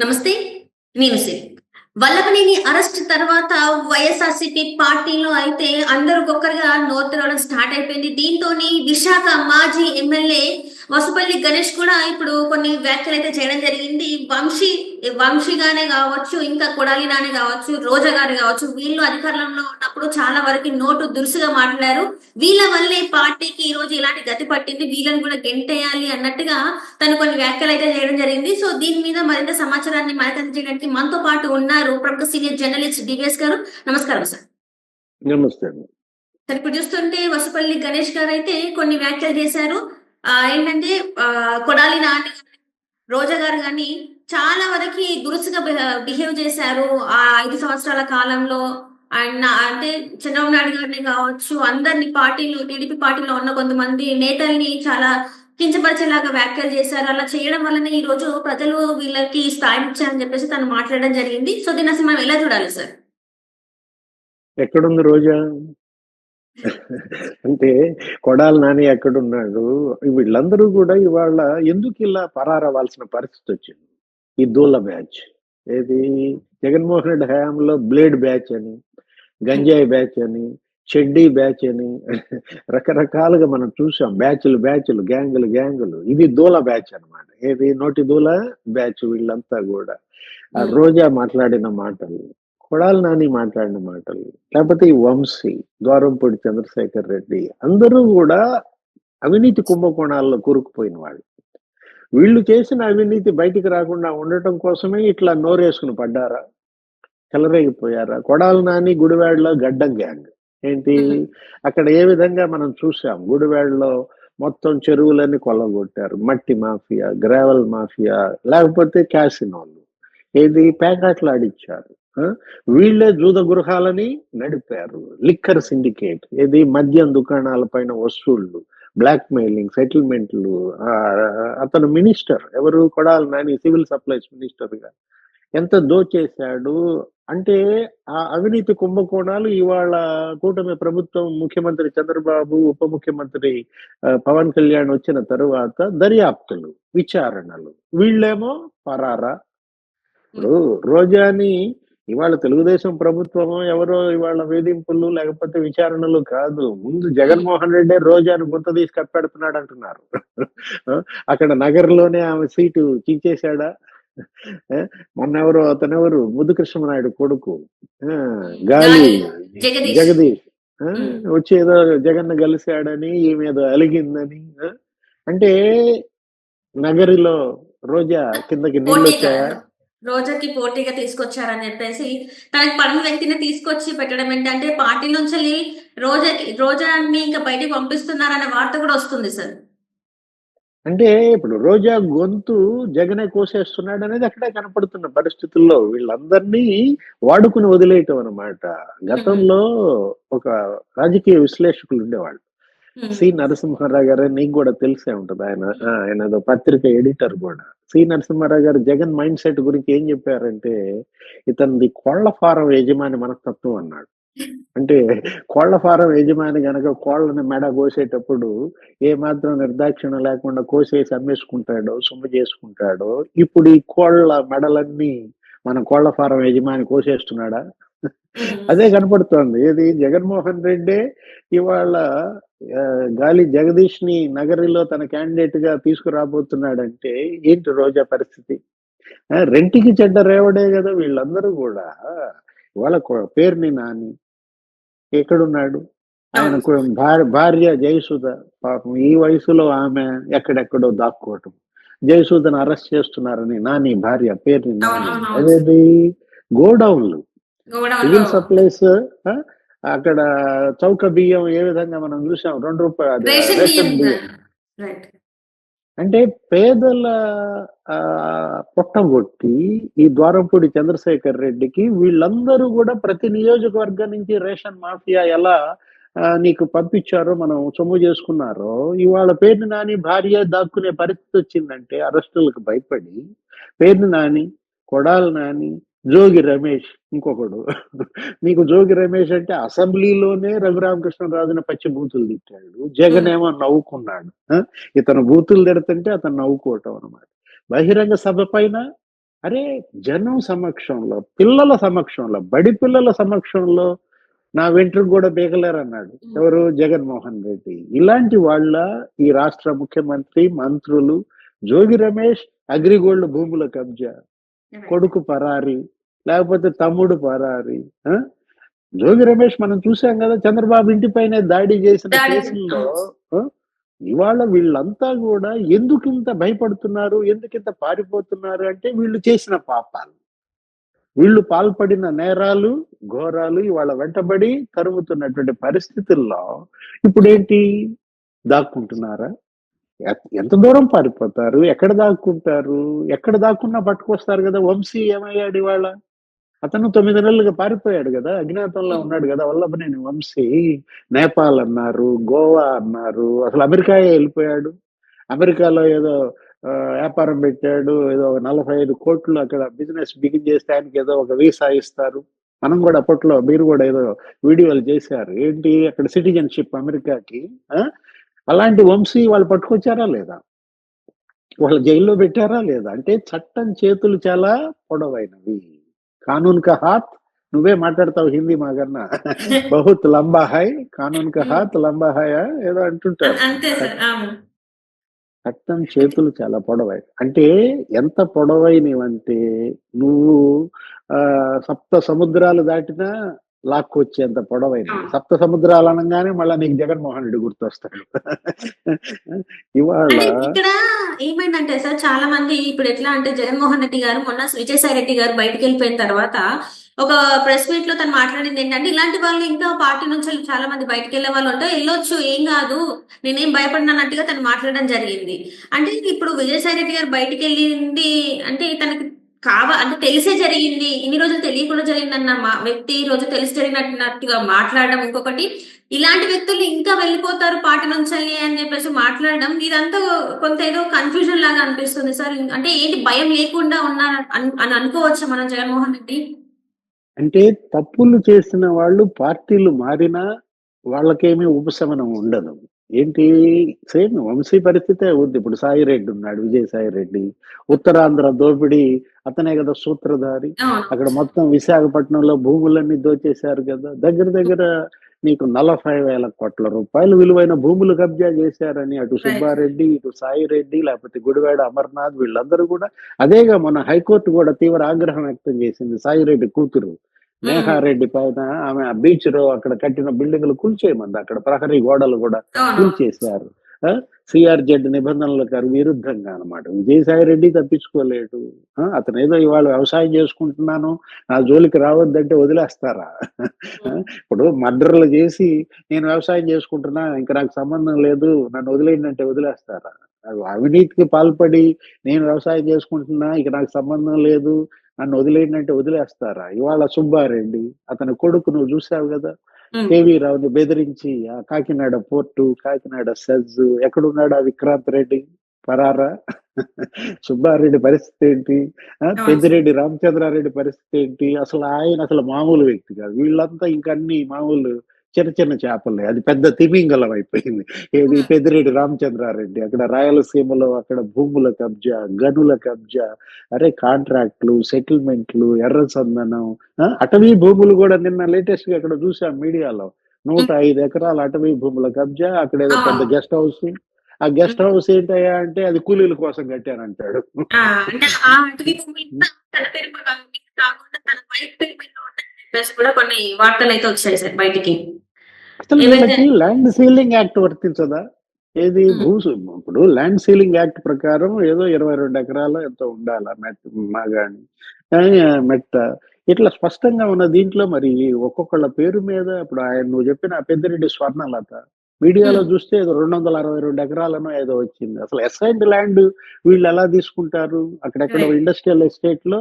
నమస్తే నేను సిరి. వల్లభనేని అరెస్ట్ తర్వాత వైఎస్ఆర్సీపీ పార్టీలో అయితే అందరూ ఒక్కొక్కరుగా నోరు స్టార్ట్ అయిపోయింది. దీంతోని విశాఖ మాజీ ఎమ్మెల్యే వసుపల్లి గణేష్ కూడా ఇప్పుడు కొన్ని వ్యాఖ్యలు అయితే చేయడం జరిగింది. వంశీ వంశీగానే కావచ్చు ఇంకా కొడాలి నానే కావచ్చు రోజా గారు కావచ్చు వీళ్ళు అధికారంలో ఉన్నప్పుడు చాలా వరకు నోటు దురుసుగా మాట్లాడారు. వీళ్ళ వల్లే పార్టీకి ఈ రోజు ఇలాంటి గతి పట్టింది. వీళ్ళని కూడా గెంటేయాలి అన్నట్టుగా తను కొన్ని వ్యాఖ్యలు అయితే చేయడం జరిగింది. సో దీని మీద మరింత సమాచారాన్ని మనకు అందించడానికి మనతో పాటు ఉన్నారు ప్రముఖ సీనియర్ జర్నలిస్ట్ డివిఎస్ గారు. నమస్కారం సార్. నమస్తే సార్ ఇప్పుడు చూస్తుంటే వసుపల్లి గణేష్ గారు అయితే కొన్ని వ్యాఖ్యలు చేశారు. ఏంటంటే కొడాలి నాని రోజా గారు కానీ చాలా వరకు దురుసుగా బిహేవ్ చేశారు ఆ ఐదు సంవత్సరాల కాలంలో. అండ్ అంటే చంద్రబాబు నాయుడు గారిని కావచ్చు అందరిని పార్టీలు టీడీపీ పార్టీలో ఉన్న కొంతమంది నేతల్ని చాలా కించపరిచేలాగా వ్యాఖ్యలు చేశారు. అలా చేయడం వల్లనే ఈ రోజు ప్రజలు వీళ్ళకి స్థాయి ఇచ్చారని చెప్పేసి తను మాట్లాడడం జరిగింది. సో దీని అసలు మనం ఎలా చూడాలి సార్? ఎక్కడుంది రోజా? అంటే కొడాలి నాని ఎక్కడున్నాడు? వీళ్ళందరూ కూడా ఇవాళ ఎందుకు ఇలా పరారవ్వాల్సిన పరిస్థితి వచ్చింది? ఈ దూల బ్యాచ్. ఏది? జగన్మోహన్ రెడ్డి హయాంలో బ్లేడ్ బ్యాచ్ అని గంజాయి బ్యాచ్ అని చెడ్డీ బ్యాచ్ అని రకరకాలుగా మనం చూసాం. బ్యాచ్లు బ్యాచ్లు గ్యాంగులు గ్యాంగులు. ఇది దూల బ్యాచ్ అన్నమాట. ఏది? నోటి దూల బ్యాచ్ వీళ్ళంతా కూడా. ఆ. రోజా మాట్లాడిన మాటలు. కొడాలి నాని మాట్లాడిన మాటలు. లేకపోతే ఈ వంశీ ద్వారంపూడి చంద్రశేఖర్ రెడ్డి అందరూ కూడా అవినీతి కుంభకోణాల్లో కూరుకుపోయిన వాళ్ళు. వీళ్ళు చేసిన అవినీతి బయటికి రాకుండా ఉండటం కోసమే ఇట్లా నోరేసుకుని పడ్డారా? చెలరేగిపోయారా? కొడాలి నాని గుడివాడలో గడ్డం గ్యాంగ్. ఏంటి. అక్కడ ఏ విధంగా మనం చూసాం గుడివాడలో మొత్తం చెరువులన్నీ కొల్లగొట్టారు. మట్టి మాఫియా గ్రావెల్ మాఫియా లేకపోతే క్యాసినోలు. ఏది? పేకాట్లు ఆడిచ్చారు. వీళ్ళే జూద గృహాలని నడిపారు. లిక్కర్ సిండికేట్ ఏది మద్యం దుకాణాల పైన వసూళ్ళు బ్లాక్ మెయిలింగ్ సెటిల్మెంట్లు అతను మినిస్టర్ ఎవరు? కొడాలి నాని సివిల్ సప్లైస్ మినిస్టర్గా ఎంత దోచేశాడు అంటే ఆ అవినీతి కుంభకోణాలు ఇవాళ కూటమి ప్రభుత్వం ముఖ్యమంత్రి చంద్రబాబు ఉప ముఖ్యమంత్రి పవన్ కళ్యాణ్ వచ్చిన తరువాత దర్యాప్తులు విచారణలు. వీళ్ళేమో పరారా. ఇప్పుడు రోజాని ఇవాళ తెలుగుదేశం ప్రభుత్వము ఎవరో ఇవాళ వేధింపులు లేకపోతే విచారణలు కాదు. ముందు జగన్మోహన్ రెడ్డి రోజాను గుంత తీసి కప్పెడుతున్నాడు అంటున్నారు. అక్కడ నగర్లోనే ఆమె సీటు చీచేశాడా? ఆ, మొన్న ఎవరు అతనెవరు? ముద్దుకృష్ణనాయుడు కొడుకు. గాలి జగదీష్. వచ్చి ఏదో జగన్ కలిశాడని ఈమె ఏదో అలిగిందని? అంటే నగరిలో రోజా కిందకి నీళ్ళు వచ్చాయా రోజాకి పోటీగా తీసుకొచ్చారని చెప్పేసి తనకి పడిన వ్యక్తిని తీసుకొచ్చి పెట్టడం ఏంటంటే పార్టీ నుంచి వెళ్ళి రోజాకి రోజాని ఇంకా బయటికి పంపిస్తున్నారనే వార్త కూడా వస్తుంది సార్. అంటే ఇప్పుడు రోజా గొంతు జగనే కోసేస్తున్నాడు అనేది అక్కడే కనపడుతున్న పరిస్థితుల్లో వీళ్ళందరినీ వాడుకుని వదిలేయటం అన్నమాట. గతంలో ఒక రాజకీయ విశ్లేషకులు ఉండేవాళ్ళు. Hmm. సి. నరసింహారావు గారు నీకు కూడా తెలిసే ఉంటది. ఆయన ఆయన ఏదో పత్రిక ఎడిటర్ కూడా. సి. నరసింహారావు గారు జగన్ మైండ్ సెట్ గురించి ఏం చెప్పారంటే ఇతనిది కోళ్ళ ఫారం యజమాని మనస్తత్వం అన్నాడు. అంటే కోళ్ళ ఫారం యజమాని గనక కోళ్ళని మెడ కోసేటప్పుడు ఏ మాత్రం నిర్దాక్షిణ లేకుండా కోసేసి అమ్మేసుకుంటాడో సొమ్ము చేసుకుంటాడో ఇప్పుడు ఈ కోళ్ళ మెడలన్నీ మన కోళ్ళ ఫారం యజమాని కోసేస్తున్నాడా? అదే కనపడుతోంది. ఏది? జగన్మోహన్ రెడ్డి ఇవాళ గాలి జగదీష్ని నగరిలో తన క్యాండిడేట్గా తీసుకురాబోతున్నాడంటే ఏంటి రోజా పరిస్థితి? రెంటికి చెడ్డ రేవడే కదా వీళ్ళందరూ కూడా. ఇవాళ పేరుని నాని ఎక్కడున్నాడు? ఆయనకు భార్య భార్య జయసుధ పాపం ఈ వయసులో ఆమె ఎక్కడెక్కడో దాక్కోవటం. జయసుధను అరెస్ట్ చేస్తున్నారని నాని భార్య పేరుని నాని. అదేది? గోడౌన్లో. సివిల్ సప్లైస్ అక్కడ చౌక బియ్యం ఏ విధంగా మనం చూసాం? రెండు రూపాయలు రేషన్ బియ్యం అంటే పేదల పొట్టగొట్టి ఈ ద్వారంపూడి చంద్రశేఖర్ రెడ్డికి వీళ్ళందరూ కూడా ప్రతి నియోజకవర్గం నుంచి రేషన్ మాఫియా ఎలా నీకు పంపించారో మనం సొమ్ము చేసుకున్నారో ఇవాళ పేరుని నాని భార్య దాక్కునే పరిస్థితి వచ్చిందంటే అరెస్టులకు భయపడి పేరుని నాని కొడాలి నాని జోగి రమేష్ ఇంకొకడు. నీకు జోగి రమేష్ అంటే అసెంబ్లీలోనే రఘురామకృష్ణరాజుని పచ్చి బూతులు తిట్టాడు. జగన్ ఏమో నవ్వుకున్నాడు? ఇతను బూతులు తిడుతుంటే అతను నవ్వుకోవటం అనమాట బహిరంగ సభ పైన అరే జనం సమక్షంలో పిల్లల సమక్షంలో బడి పిల్లల సమక్షంలో నా వెంట్రుకు కూడా బీగలేరు అన్నాడు ఎవరు? జగన్మోహన్ రెడ్డి. ఇలాంటి వాళ్ళ ఈ రాష్ట్ర ముఖ్యమంత్రి మంత్రులు జోగి రమేష్ అగ్రిగోల్డ్ భూముల కబ్జా కొడుకు పరారి లేకపోతే తమ్ముడు పరారి? జోగి రమేష్ మనం చూసాం కదా చంద్రబాబు ఇంటిపైనే దాడి చేసిన కేసుల్లో? ఇవాళ వీళ్ళంతా కూడా ఎందుకు ఇంత భయపడుతున్నారు ఎందుకు ఇంత పారిపోతున్నారు అంటే వీళ్ళు చేసిన పాపాలు. వీళ్ళు పాల్పడిన నేరాలు ఘోరాలు ఇవాళ వెంటబడి తరుముతున్నటువంటి పరిస్థితుల్లో ఇప్పుడు ఏంటి దాక్కుంటున్నారా ఎంత దూరం పారిపోతారు? ఎక్కడ దాక్కుంటారు? ఎక్కడ దాక్కున్నా పట్టుకొస్తారు కదా వంశీ ఏమయ్యాడు ఇవాళ? అతను తొమ్మిది నెలలుగా పారిపోయాడు కదా అజ్ఞాతంలో ఉన్నాడు కదా వల్లభనేని వంశీ నేపాల్ అన్నారు గోవా అన్నారు అసలు అమెరికా వెళ్ళిపోయాడు. అమెరికాలో ఏదో వ్యాపారం పెట్టాడు ఏదో ఒక నలభై ఐదు కోట్లు అక్కడ బిజినెస్ బిగిన్ చేస్తే ఆయనకి ఏదో ఒక వీసా ఇస్తారు. మనం కూడా అప్పట్లో మీరు కూడా ఏదో వీడియోలు చేశారు. ఏంటి అక్కడ సిటిజన్షిప్ అమెరికాకి? అలాంటి వంశీ వాళ్ళు పట్టుకొచ్చారా లేదా? వాళ్ళ జైల్లో పెట్టారా లేదా? అంటే చట్టం చేతులు చాలా పొడవైనవి. కానూన్ కా హాత్ నువ్వే మాట్లాడతావు హిందీ మాగన్నా బహుత్ లంబా హై కానూన్ కా హాత్ లంబా హాయా ఏదో అంటుంటారు. చట్టం చేతులు చాలా పొడవై అంటే ఎంత పొడవైనవంటే నువ్వు ఆ సప్త సముద్రాలు దాటినా లాక్కొచ్చేంత పొడవైనవి సప్త సముద్రాలు అనగానే మళ్ళా నీకు జగన్మోహన్ రెడ్డి గుర్తొస్తాడు. ఇవాళ ఇక్కడ ఏమైందంటే సార్ చాలా మంది ఇప్పుడు ఎట్లా అంటే జగన్మోహన్ రెడ్డి గారు మొన్న విజయసాయి రెడ్డి గారు బయటకు వెళ్ళిపోయిన తర్వాత ఒక ప్రెస్ మీట్లో తను మాట్లాడింది ఏంటంటే ఇలాంటి వాళ్ళు ఇంకా పార్టీ నుంచి చాలా మంది బయటకు వెళ్ళే వాళ్ళు ఉంటే వెళ్ళొచ్చు ఏం కాదు నేనేం భయపడినట్టుగా తను మాట్లాడడం జరిగింది. అంటే ఇప్పుడు విజయసాయి రెడ్డి గారు బయటకు వెళ్ళింది అంటే తనకి కావ అంటే తెలిసే జరిగింది. ఇన్ని రోజులు తెలియకుండా జరిగిందన్న మా వ్యక్తి ఈ రోజు తెలిసి జరిగినట్టుగా మాట్లాడడం ఇంకొకటి. ఇలాంటి వ్యక్తులు ఇంకా వెళ్ళిపోతారు పార్టీ నుంచి అని చెప్పేసి మాట్లాడడం. ఇదంతా కొంత ఏదో కన్ఫ్యూజన్ లాగా అనిపిస్తుంది సార్. అంటే ఏంటి భయం లేకుండా ఉన్నారు అని అని అనుకోవచ్చా మనం జగన్మోహన్ రెడ్డి? అంటే తప్పులు చేసిన వాళ్ళు పార్టీలు మారినా వాళ్ళకేమీ ఉపశమనం ఉండదు. ఏంటి? సేమ్ వంశీ పరిస్థితే ఉంది. ఇప్పుడు సాయి రెడ్డి ఉన్నాడు విజయసాయి రెడ్డి ఉత్తరాంధ్ర దోపిడీ అతనే కదా సూత్రధారి. అక్కడ మొత్తం విశాఖపట్నంలో భూములన్నీ దోచేశారు కదా. దగ్గర దగ్గర నీకు నలభై వేల కోట్ల రూపాయలు విలువైన భూములు కబ్జా చేశారని అటు సుబ్బారెడ్డి ఇటు సాయి రెడ్డి లేకపోతే గుడివాడ అమర్నాథ్ వీళ్ళందరూ కూడా అదేగా మన హైకోర్టు కూడా తీవ్ర ఆగ్రహం వ్యక్తం చేసింది సాయి రెడ్డి కూతురు. నేహారెడ్డి పైన ఆమె ఆ బీచ్లో అక్కడ కట్టిన బిల్డింగ్లు కూల్చేయమంది. అక్కడ ప్రహరీ గోడలు కూడా కూల్చేశారు. సిఆర్జెడ్ నిబంధనలకు విరుద్ధంగా అనమాట విజయసాయి రెడ్డి తప్పించుకోలేడు అతను ఏదో ఇవాళ వ్యవసాయం చేసుకుంటున్నాను నా జోలికి రావద్దంటే వదిలేస్తారా? ఇప్పుడు మర్డర్లు చేసి నేను వ్యవసాయం చేసుకుంటున్నా ఇంకా నాకు సంబంధం లేదు నన్ను వదిలేయండి వదిలేస్తారా? అవినీతికి పాల్పడి నేను వ్యవసాయం చేసుకుంటున్నా ఇక నాకు సంబంధం లేదు నన్ను వదిలేయండి వదిలేస్తారా? ఇవాళ సుబ్బారెడ్డి అతని కొడుకు నువ్వు చూసావు కదా. కేవీ రావుని బెదిరించి ఆ కాకినాడ పోర్టు కాకినాడ సెజ్ ఎక్కడున్నాడు ఆ విక్రాంత్ రెడ్డి? పరారా? సుబ్బారెడ్డి పరిస్థితి ఏంటి? పెద్దిరెడ్డి రామచంద్రారెడ్డి పరిస్థితి ఏంటి? అసలు ఆయన అసలు మామూలు వ్యక్తి కాదు. వీళ్ళంతా ఇంకా అన్ని మామూలు చిన్న చిన్న చేపలే అది పెద్ద తిమింగలం అయిపోయింది. ఏది పెద్దిరెడ్డి రామచంద్రారెడ్డి అక్కడ రాయలసీమలో అక్కడ భూముల కబ్జా గనుల కబ్జా అరే కాంట్రాక్ట్లు సెటిల్మెంట్లు ఎర్ర సందనం అటవీ భూములు కూడా నిన్న లేటెస్ట్గా అక్కడ చూసాం మీడియాలో. నూట ఐదు ఎకరాల అటవీ భూముల కబ్జా అక్కడ ఏదో పెద్ద గెస్ట్ హౌస్. ఆ గెస్ట్ హౌస్ ఏంటయ్యా అంటే అది కూలీల కోసం కట్టానంటాడు భూములు కూడా కొన్ని వార్తలు అయితే వచ్చాయి సార్ బయటికి ల్యాండ్ సీలింగ్ యాక్ట్ వర్తించదా ఏది. భూ ఇప్పుడు ల్యాండ్ సీలింగ్ యాక్ట్ ప్రకారం ఏదో ఇరవై రెండు ఎకరాలు ఎంతో ఉండాలి మెట్ మాగాని మెట్ట ఇట్లా స్పష్టంగా ఉన్న దీంట్లో మరి ఒక్కొక్కళ్ళ పేరు మీద ఇప్పుడు ఆయన నువ్వు చెప్పిన పెద్దిరెడ్డి స్వర్ణలత మీడియాలో. చూస్తే ఏదో రెండు వందల అరవై రెండు ఎకరాలను ఏదో వచ్చింది అసలు ఎస్ఐడ్ ల్యాండ్ వీళ్ళు ఎలా తీసుకుంటారు అక్కడెక్కడ. ఇండస్ట్రియల్ ఎస్టేట్లో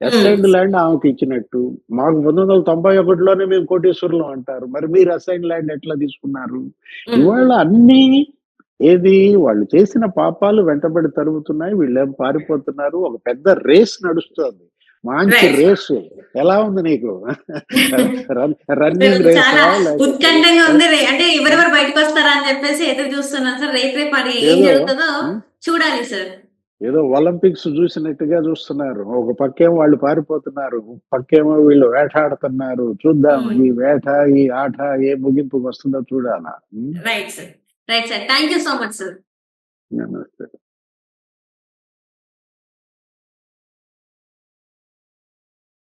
అసైన్డ్ ల్యాండ్ ఆమెకి ఇచ్చినట్టు. మాకు పంతొమ్మిది వందల తొంభై ఒకటిలోనే మేము కోటేశ్వరులు అంటారు. మరి మీరు అసైన్ ల్యాండ్ ఎట్లా తీసుకున్నారు? ఉమ్. ఇవాళ అన్ని ఏది వాళ్ళు చేసిన పాపాలు వెంటబడి తరుగుతున్నాయి వీళ్ళేం పారిపోతున్నారు? ఒక పెద్ద రేస్ నడుస్తోంది. మంచి. రేసు. ఎలా ఉంది నీకు? రన్నింగ్ రేస్ ఉత్కంఠంగా ఉంది అంటే ఎవరెవరు బయటకు వస్తారా అని చెప్పేసి ఎదురు చూస్తున్నాను సార్ రేపు రేపు మరి ఏం జరుగుతుందో ఉమ్. చూడాలి సార్ ఏదో ఒలింపిక్స్ చూసినట్టుగా చూస్తున్నారు. ఒక పక్కేమో వాళ్ళు పారిపోతున్నారు. పక్కేమో వీళ్ళు వేటాడుతున్నారు. చూద్దాం Hmm. ఈ వేట ఈ ఆట ఏ ముగింపుకు వస్తుందో చూడాలా? Right sir right sir thank you so much sir నమస్తే.